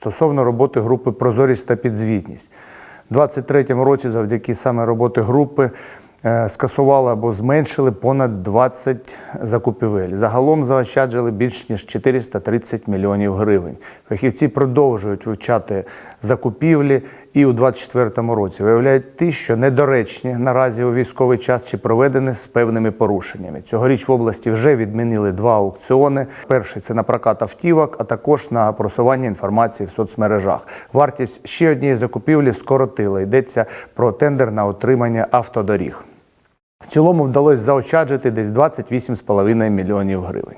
стосовно роботи групи Прозорість та підзвітність. У 2023 році, завдяки саме роботи групи, скасували або зменшили понад 20 закупівель. Загалом заощаджили більш ніж 430 мільйонів гривень. Фахівці продовжують вивчати закупівлі і у 2024 році виявляють ті, що недоречні наразі у військовий час чи проведені з певними порушеннями. Цьогоріч в області вже відмінили два аукціони. Перший це на прокат автівок, а також на просування інформації в соцмережах. Вартість ще однієї закупівлі скоротила. Йдеться про тендер на отримання автодоріг. В цілому вдалося заощаджити десь 28,5 мільйонів гривень.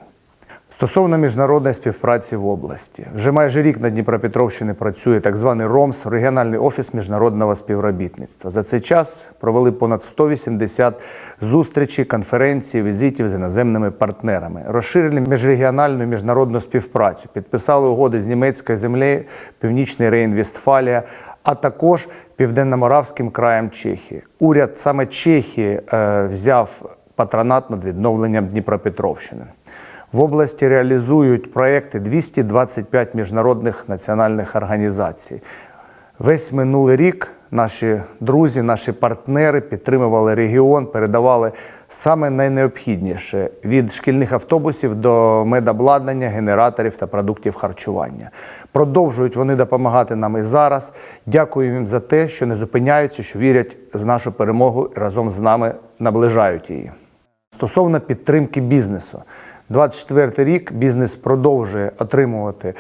Стосовно міжнародної співпраці в області, вже майже рік на Дніпропетровщині працює так званий РОМС регіональний офіс міжнародного співробітництва. За цей час провели понад 180 зустрічей, конференцій, візитів з іноземними партнерами, розширили міжрегіональну міжнародну співпрацю, підписали угоди з німецькою землею, Північний Рейн-Вестфалія, а також Південно-Моравським краєм Чехії. Уряд саме Чехії е, взяв патронат над відновленням Дніпропетровщини. В області реалізують проекти 225 міжнародних національних організацій. Весь минулий рік наші друзі, наші партнери підтримували регіон, передавали саме найнеобхідніше від шкільних автобусів до медобладнання, генераторів та продуктів харчування. Продовжують вони допомагати нам і зараз. Дякую їм за те, що не зупиняються, що вірять з нашу перемогу і разом з нами наближають її. Стосовно підтримки бізнесу. 24 рік бізнес продовжує отримувати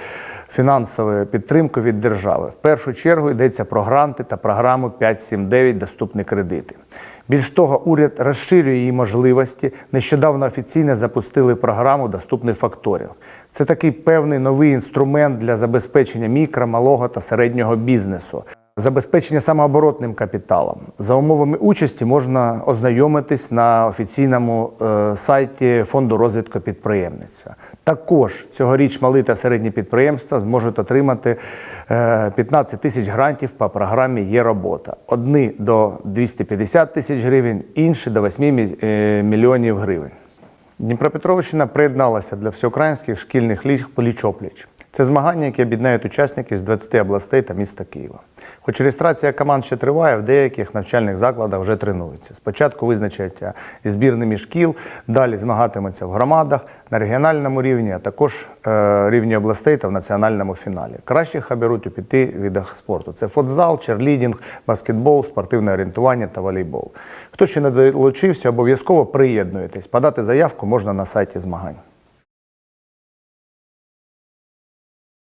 фінансову підтримку від держави. В першу чергу йдеться про гранти та програму 579 доступні кредити. Більш того, уряд розширює її можливості. Нещодавно офіційно запустили програму Доступний факторинг. Це такий певний новий інструмент для забезпечення мікро, малого та середнього бізнесу. Забезпечення самооборотним капіталом за умовами участі можна ознайомитись на офіційному е, сайті фонду розвитку підприємництва. Також цьогоріч мали та середні підприємства зможуть отримати е, 15 тисяч грантів по програмі Є робота. Одні до 250 тисяч гривень, інші до 8 е, мільйонів гривень. Дніпропетровщина приєдналася для всеукраїнських шкільних ліг пліч-опліч. Це змагання, які об'єднають учасників з 20 областей та міста Києва. Хоч реєстрація команд ще триває, в деяких навчальних закладах вже тренуються. Спочатку визначаться зі збірними шкіл, далі змагатимуться в громадах на регіональному рівні, а також е, рівні областей та в національному фіналі. Кращих оберуть у п'яти видах спорту: це футзал, черлідінг, баскетбол, спортивне орієнтування та волейбол. Хто ще не долучився, обов'язково приєднуйтесь. Подати заявку можна на сайті змагань.